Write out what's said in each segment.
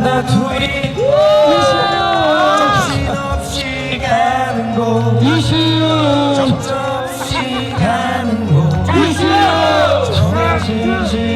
하나 둘이. 정신없이 가는 곳. 이슈. 정신없이 가는 곳. 이슈. 정해진 시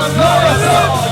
Adoração!